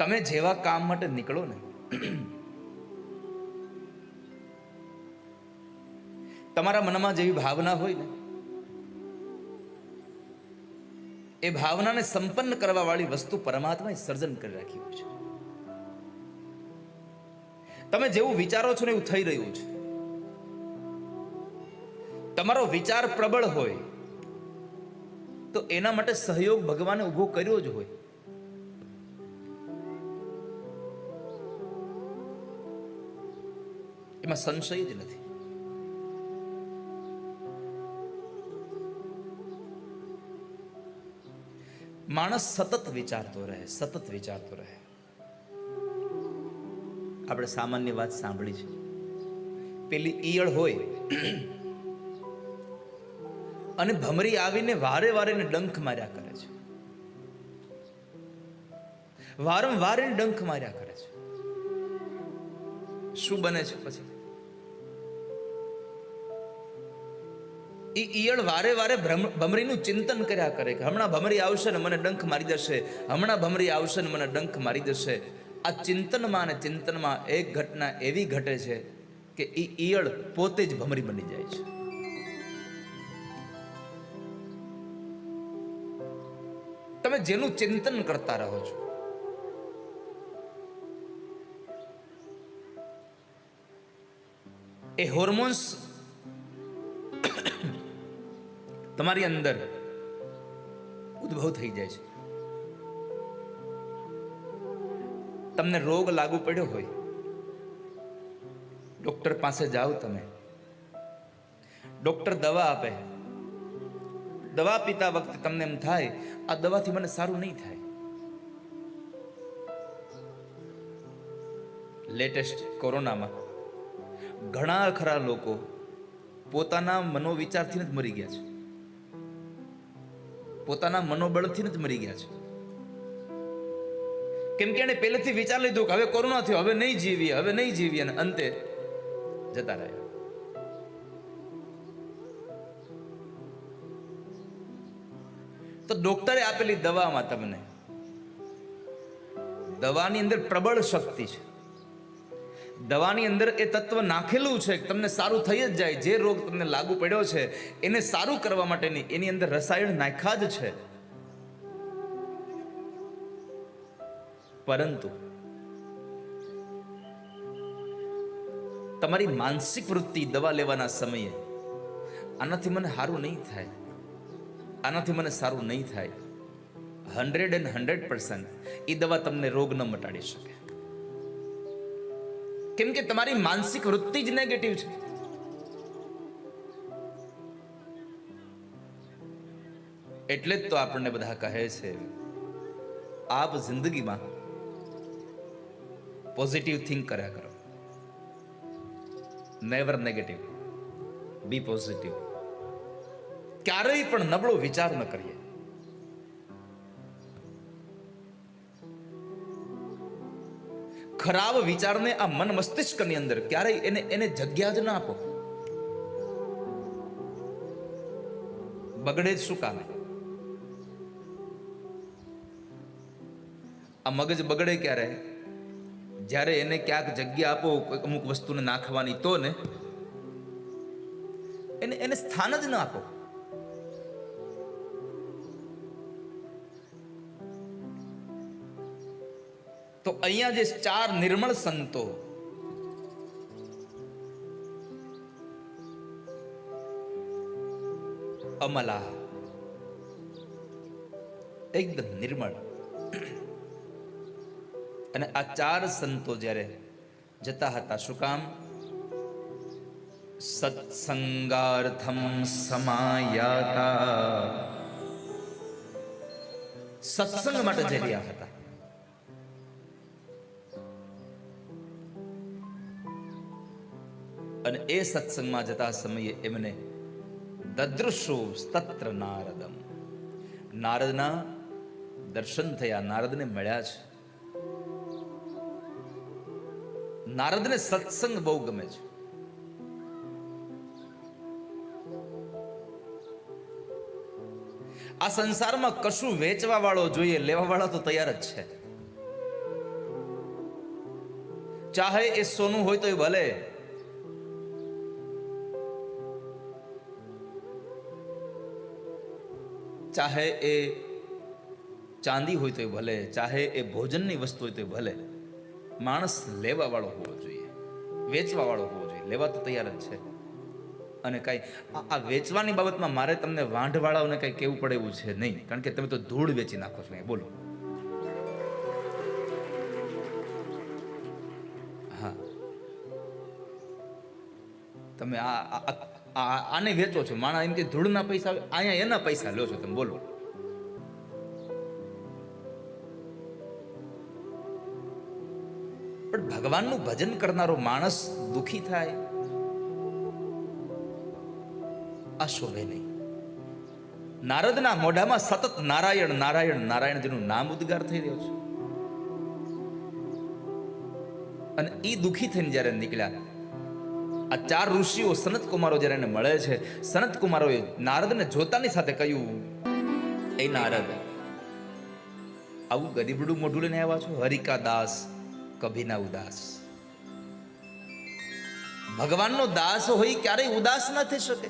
તમે જેવા કામ માટે નીકળો ને, તમારા મનમાં જેવી ભાવના હોય ને, એ ભાવનાને સંપન્ન કરવા વાળી વસ્તુ પરમાત્માએ સર્જન કરી રાખી હોય છે. તમે જેવું વિચારો છો ને એવું થઈ રહ્યું છે. તમારો વિચાર પ્રબળ હોય, તો એના માટે સહયોગ ભગવાને ઊભો કર્યો જ હોય. એમાં સંશય જ નથી. માણસ સતત વિચારતો રહે, સતત વિચારતો રહે. આપણે સામાન્ય વાત સાંભળી છે. પેલી ઈયળ હોય અને ભમરી આવીને વારે વારે ડંખ માર્યા કરે છે. વારંવાર ડંખ માર્યા કરે છે. શું બને છે પછી? ઈ ઈયળ વારે વારે ભમરીનું ચિંતન કર્યા કરે કે હમણાં ભમરી આવશે ને મને ડંખ મારી દેશે, હમણાં ભમરી આવશે ને મને ડંખ મારી દેશે. આ ચિંતનમાં અને ચિંતનમાં એક ઘટના એવી ઘટે છે કે એ ઈયળ પોતે જ ભમરી બની જાય છે. તમે જેનું ચિંતન કરતા રહો છો? એ હોર્મોન્સ તમારી અંદર ઉદ્ભવ થઈ જાય છે. તમને રોગ લાગુ પડ્યો હોય, ડોક્ટર પાસે જાઓ તમે. ડોક્ટર દવા આપે. દવા પીતા વખતે તમને એમ થાય, આ દવાથી મને સારું નહીં થાય. લેટેસ્ટ કોરોનામાં ઘણા ખરા લોકો પોતાના મનોવિચારથી જ મરી ગયા છે. પોતાના મનોબળથી જ મરી ગયા છે. કેમ કે એને પહેલેથી વિચાર લીધું કે હવે કોરોના થયો, હવે નહીં જીવીએ, હવે નહીં જીવીએ અને અંતે જતા રહ્યા. તો ડોક્ટરે આપેલી દવામાં તમને, દવાની અંદર પ્રબળ શક્તિ છે. દવાની અંદર એ તત્વ નાખેલું છે તમને સારું થઈ જ જાય, જે રોગ તમને લાગુ પડ્યો છે, એને સારું કરવા માટેની એની અંદર રસાયણ નાખ્યા જ છે. પરંતુ તમારી માનસિક વૃત્તિ દવા લેવાના સમયે આનાથી મને સારું નહીં થાય. આનાથી મને સારું નહીં થાય. હંડ્રેડ એન્ડ હંડ્રેડ પર્સન્ટ એ દવા તમને રોગ ન મટાડી શકે. કેમ કે તમારી માનસિક વૃત્તિ જ નેગેટિવ છે. એટલે જ તો આપણને બધા કહે છે, આપ જિંદગીમાં પોઝિટિવ થિંક કર્યા કરો. નેવર નેગેટિવ બી પોઝિટિવ ક્યારેય પણ નબળો વિચાર ન કરીએ. ખરાબ વિચારને આ મન મસ્તિષ્કની અંદર ક્યારેય એને એને જગ્યા જ ના આપો. બગડે જ શું કામે? આ મગજ બગડે ક્યારે? જ્યારે એને ક્યાંક જગ્યા આપો અમુક વસ્તુને નાખવાની તો ને, એને એને સ્થાન જ ના આપો. તો અહીંયા જે ચાર નિર્મળ સંતો અમલા, એકદમ નિર્મળ. અને આ ચાર સંતો જ્યારે જતા હતા, શું કામ? સત્સંગાર્થમ સમાયાતા. સત્સંગ માટે જઈ રહ્યા હતા. એ સત્સંગમાં જતા સમયે એમને દદૃશો સ્તત્ર નારદમ. નારદના દર્શન થયા, નારદને મળ્યા છે. નારદને સત્સંગ બહુ ગમે છે. આ સંસારમાં કશું વેચવા વાળો જોઈએ લેવા વાળો તો તૈયાર જ છે. ચાહે એ સોનું હોય તો એ ભલે ચાહે એ ચાંદી હોય તો ભલે, ચાહે એ ભોજનની વસ્તુ હોય તો ભલે, માણસ લેવાવાળો હોવો જોઈએ, વેચવાવાળો હોવો જોઈએ, લેવા તો તૈયાર જ છે. અને કાંઈ, આ- વેચવાની બાબતમાં મારે તમને વાંઢવાળાઓને કંઈ કહેવું પડે એવું છે નહીં, કારણ કે તમે તો ધૂળ વેચી નાખો છો એ બોલો. હા. તમે આ- આને વેચો છો. માણા એમ કે ધૂળના પૈસા અહીંયા એના પૈસા લો છો તમે, બોલો. પણ ભગવાનનું ભજન કરનારો માણસ દુખી થાય. આ શોભે નહીં. નારદના મોઢામાં સતત નારાયણ નારાયણ નારાયણજીનું નામ ઉદ્ગાર થઈ રહ્યો છે. અને એ દુખી થઈને જ્યારે નીકળ્યા આ ચાર ઋષિઓ સનત કુમારો જ્યારે એને મળે છે, સનત કુમારોએ નારદને જોતાની સાથે કહ્યું, એ નારદ, આવું ગરીબડું મોઢું લઈને આવ્યા છો? હરિકા દાસ, કભીના ઉદાસ. ભગવાનનો દાસ હોય ક્યારેય ઉદાસ ન થઈ શકે.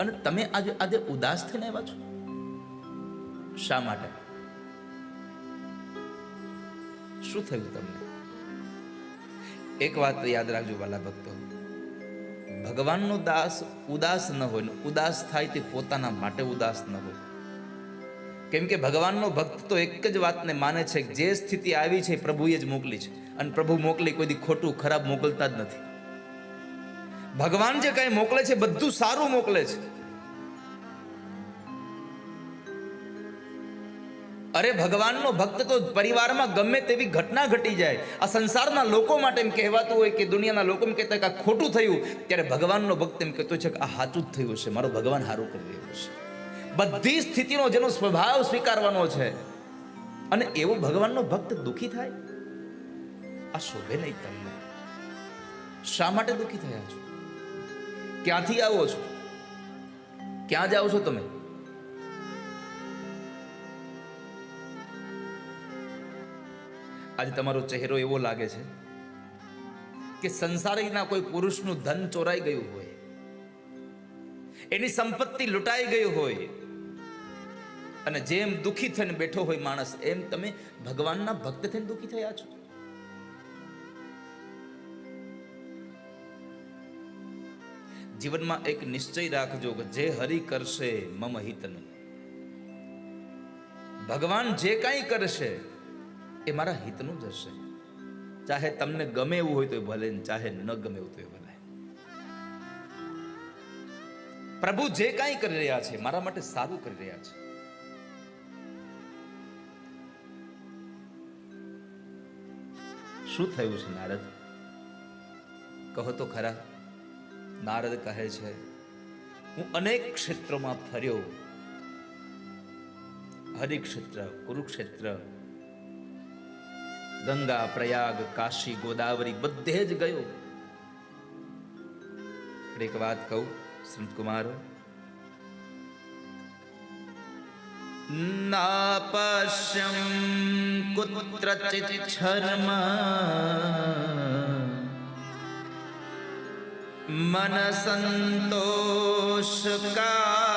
અને તમે આજે આજે ઉદાસ થઈને આવ્યા છો? શા માટે? શું થયું તમને? એક વાત યાદ રાખજો વાલા ભક્તો. ભગવાનનો દાસ ઉદાસ ન હોય, ને ઉદાસ થાય તે પોતાના માટે ઉદાસ ન હોય. કેમ કે ભગવાનનો ભક્ત તો એક જ વાતને માને છે કે જે સ્થિતિ આવી છે પ્રભુએ જ મોકલી છે. અને પ્રભુ મોકલી કોઈ દી ખોટું, ખરાબ મોકલતા જ નથી. ભગવાન જે કઈ મોકલે છે બધું સારું મોકલે છે. અરે ભગવાનનો ભક્ત તો પરિવારમાં ગમે તેવી ઘટના ઘટી જાય. આ સંસારના લોકો માટે એમ કહેવાતું હોય કે દુનિયાના લોકો એમ કહેતા કે આ ખોટું થયું. ત્યારે ભગવાનનો ભક્ત એમ કહેતો છે કે આ સાચું જ થયું છે મારો ભગવાન સારું કરી રહ્યો છે. બધી સ્થિતિનો જેનો સ્વભાવ સ્વીકારવાનો છે. અને એવો ભગવાનનો ભક્ત દુખી થાય? આ શોભે નહીં તમને. શા માટે દુઃખી થયા છો? ક્યાંથી આવો છો? ક્યાં જાઓ છો તમે? આજે તમારો ચહેરો એવો લાગે છે કે સંસારીના કોઈ પુરુષનું ધન ચોરાઈ ગયું હોય, એની સંપત્તિ લૂંટાઈ ગઈ હોય, અને જેમ દુખી થઈને બેઠો હોય માણસ, એમ તમે ભગવાનના ભક્ત થઈને દુખી થયા છો? જીવનમાં એક નિશ્ચય રાખજો કે જે હરિ કરશે, મમ હિતનું. ભગવાન જે કાંઈ કરશે એ મારા હિતનું જ હશે. ચાહે તમને ગમે એવું હોય તો ભલે ચાહે ન ગમે એવું તો ભલે. પ્રભુ જે કાંઈ કરી રહ્યા છે, મારા માટે સારું કરી રહ્યા છે. શું થયું છે નારદ? કહો તો ખરા. નારદ કહે છે, હું અનેક ક્ષેત્રોમાં ફર્યો. હરિક્ષેત્ર, કુરુક્ષેત્ર ગંગા, પ્રયાગ, કાશી, ગોદાવરી બધે જ ગયો. એક વાત કહું, સંત કુમારો. નાપશ્યમ કુત્રચિત છર્મ મન સંતોષકારકમ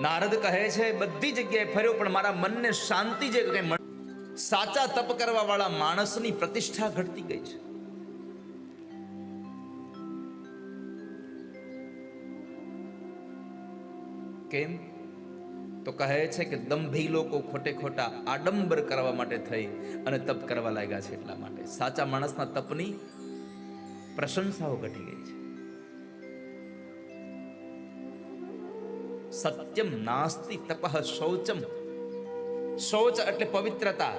નારદ કહે છે બધી જગ્યાએ ફર્યો પણ મારા મનને શાંતિ જે કંઈ સાચા તપ કરવા વાળા માણસની પ્રતિષ્ઠા ઘટતી ગઈ છે કેમ તો કહે છે કે દંભી લોકો ખોટે ખોટા આડંબર કરવા માટે થઈ અને તપ કરવા લાગ્યા છે એટલા માટે. સાચા માણસના તપની પ્રશંસાઓ ઘટી ગઈ છે. સત્યમ નાસ્તિ તપઃ શૌચમ. શૌચ એટલે પવિત્રતા.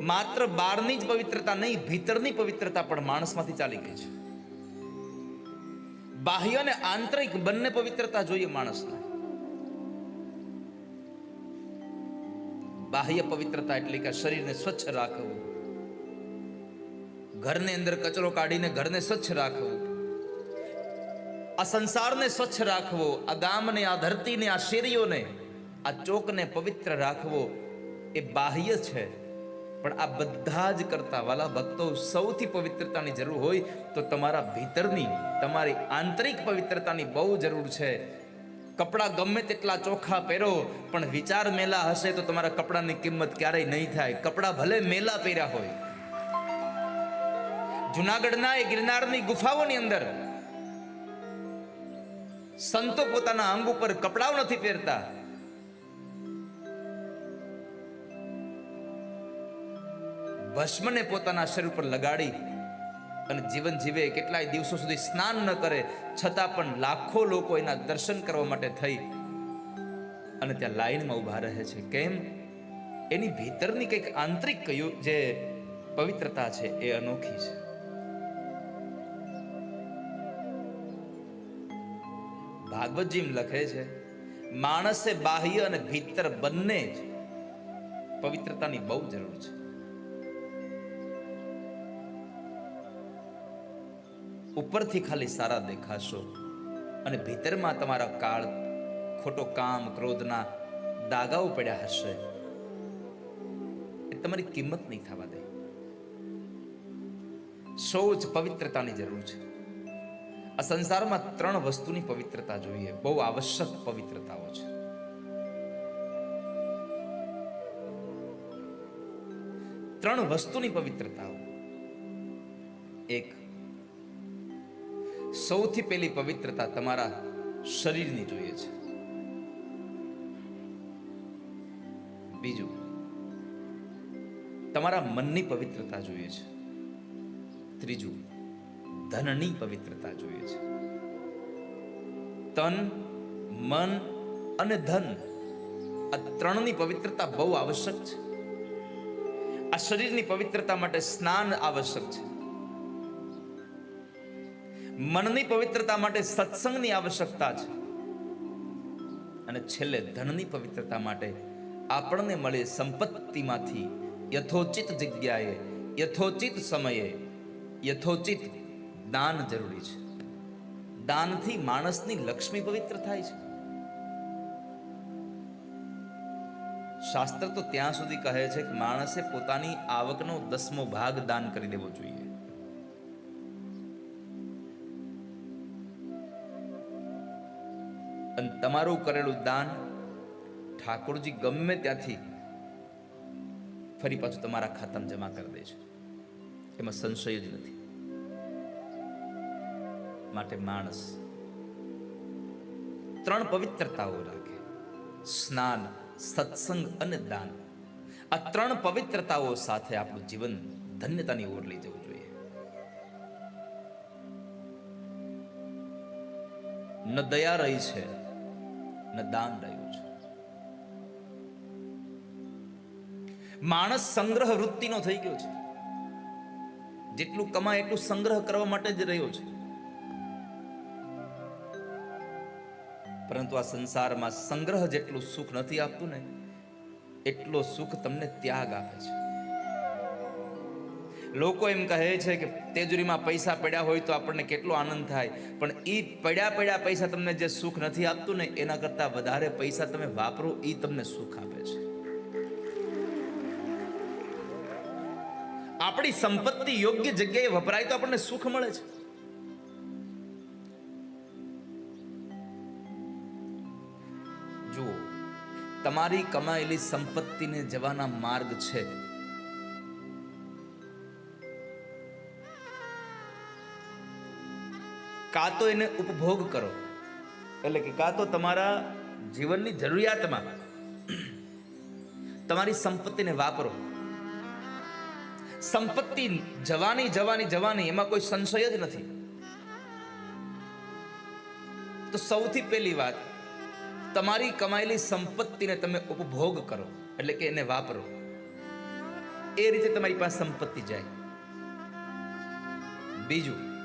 માત્ર બહારની જ પવિત્રતા નહીં, ભીતરની પવિત્રતા પણ માણસમાંથી ચાલી ગઈ છે. બાહ્ય અને આંતરિક બંને પવિત્રતા જોઈએ માણસને. બાહ્ય પવિત્રતા એટલે કે શરીરને સ્વચ્છ રાખવું. ઘરની અંદર કચરો કાઢીને ઘરને સ્વચ્છ રાખવું. આ સંસારને સ્વચ્છ રાખવો, આ ગામને, આ ધરતીને, આ શેરીઓને, આ ચોકને પવિત્ર રાખવો એ બાહ્ય છે. પણ આ બધા જ કરતા વાલા ભક્તો સૌથી પવિત્રતાની જરૂર હોય તો તમારા ભીતરની, તમારી આંતરિક પવિત્રતાની બહુ જરૂર છે. કપડાં ગમે તેટલા ચોખ્ખા પહેરો, પણ વિચાર મેલા હશે તો તમારા કપડાની કિંમત ક્યારેય નહીં થાય. કપડાં ભલે મેલા પહેર્યા હોય. જુનાગઢના એ ગિરનારની ગુફાઓની અંદર સંતો પોતાના અંગ ઉપર કપડાઓ નથી પહેરતા. ભસ્મને પોતાના શરીર પર લગાડી અને જીવન જીવે કેટલાય દિવસો સુધી સ્નાન ન કરે, છતાં પણ લાખો લોકો એના દર્શન કરવા માટે થઈ અને ત્યાં લાઈનમાં ઊભા રહે છે. કેમ? એની ભીતરની કંઈક આંતરિક કયું જે પવિત્રતા છે એ અનોખી છે. ભાગવતજી લખે છે, માણસે બાહ્ય અને ભીતર બંને જ પવિત્રતાની બહુ જરૂર છે. ઉપરથી ખાલી સારા દેખાશો. અને ભીતરમાં તમારા કાળ, ખોટો કામ, ક્રોધના દાગાઓ પડ્યા હશે. એ તમારી કિંમત નહીં થવા દે. શૌચ પવિત્રતાની જરૂર છે. આ સંસારમાં ત્રણ વસ્તુની પવિત્રતા જોઈએ. બહુ આવશ્યક પવિત્રતાઓ છે. ત્રણ વસ્તુની પવિત્રતાઓ. એક સૌથી પહેલી પવિત્રતા તમારા શરીરની જોઈએ છે. બીજું, તમારા મનની પવિત્રતા જોઈએ છે. ત્રીજું, ધનની પવિત્રતા જોઈએ છે. તન, મન અને ધન આ ત્રણની પવિત્રતા બહુ આવશ્યક છે. આ શરીરની પવિત્રતા માટે સ્નાન આવશ્યક છે. મનની પવિત્રતા માટે સત્સંગની આવશ્યકતા છે. અને છેલ્લે ધનની પવિત્રતા માટે આપણને મળે સંપત્તિમાંથી યથોચિત જગ્યાએ, યથોચિત સમયે, યથોચિત દાન જરૂરી છે. દાનથી માણસની લક્ષ્મી પવિત્ર થાય છે. શાસ્ત્ર તો ત્યાં સુધી કહે છે કે માણસે પોતાની આવકનો દસમો ભાગ દાન કરી દેવો જોઈએ. અને તમારું કરેલું દાન ઠાકોરજી ગમે ત્યાંથી ફરી પાછું તમારા ખાતામાં જમા કરી દે છે. એમાં સંશય જ નથી. માટે માણસ ત્રણ પવિત્રતાઓ રાખે. સ્નાન, સત્સંગ અને દાન. આ ત્રણ પવિત્રતાઓ સાથે આપણું જીવન ધન્યતાની ઓર લઈ જવું જોઈએ. ન દયા રહી છે ન દાન રહ્યું છે. માણસ સંગ્રહ વૃત્તિનો થઈ ગયો છે. જેટલું કમાય એટલું સંગ્રહ કરવા માટે જ રહ્યો છે. પરંતુ આ સંસારમાં સંગ્રહ જેટલું સુખ નથી આપતું ને, એટલો સુખ તમને ત્યાગ આપે છે. લોકો એમ કહે છે કે તેજુરીમાં પૈસા પડ્યા હોય તો આપણને કેટલો આનંદ થાય. પણ એ પડ્યા પડ્યા પૈસા તમને જે સુખ નથી આપતું ને, એના કરતાં વધારે પૈસા તમે વાપરો એ તમને સુખ આપે છે. આપણી સંપત્તિ યોગ્ય જગ્યાએ વપરાય તો આપણને સુખ મળે છે. જુઓ, તમારી કમાયેલી સંપત્તિને જવાના માર્ગ છે. કાં તો એને ઉપભોગ કરો. એટલે કે કાં તો તમારા જીવનની જરૂરિયાતમાં તમારી સંપત્તિને વાપરો. સંપત્તિ જવાની જવાની જવાની એમાં કોઈ સંશય જ નથી. તો સૌથી પહેલી વાત, તમારી કમાયેલી સંપત્તિને તમે ઉપભોગ કરો, એટલે કે એને વાપરો. એ રીતે તમારી પાસે સંપત્તિ જાય. બીજું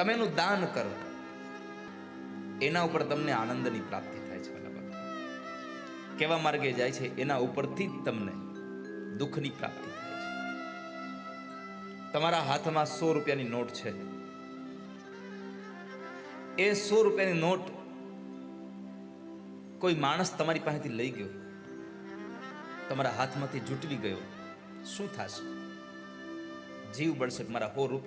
તમે એનું દાન કરો. એના ઉપર તમને આનંદની પ્રાપ્તિ થાય છે. કેવા માર્ગે જાય છે, એના ઉપરથી જ તમને દુઃખની પ્રાપ્તિ થાય છે. તમારા હાથમાં સો રૂપિયાની નોટ છે. એ સો રૂપિયાની નોટ કોઈ માણસ તમારી પાસેથી લઈ ગયો. તમારા હાથમાંથી જૂટવી ગયો. શું થશે? જીવ બળશે, મારા સો રૂપિયા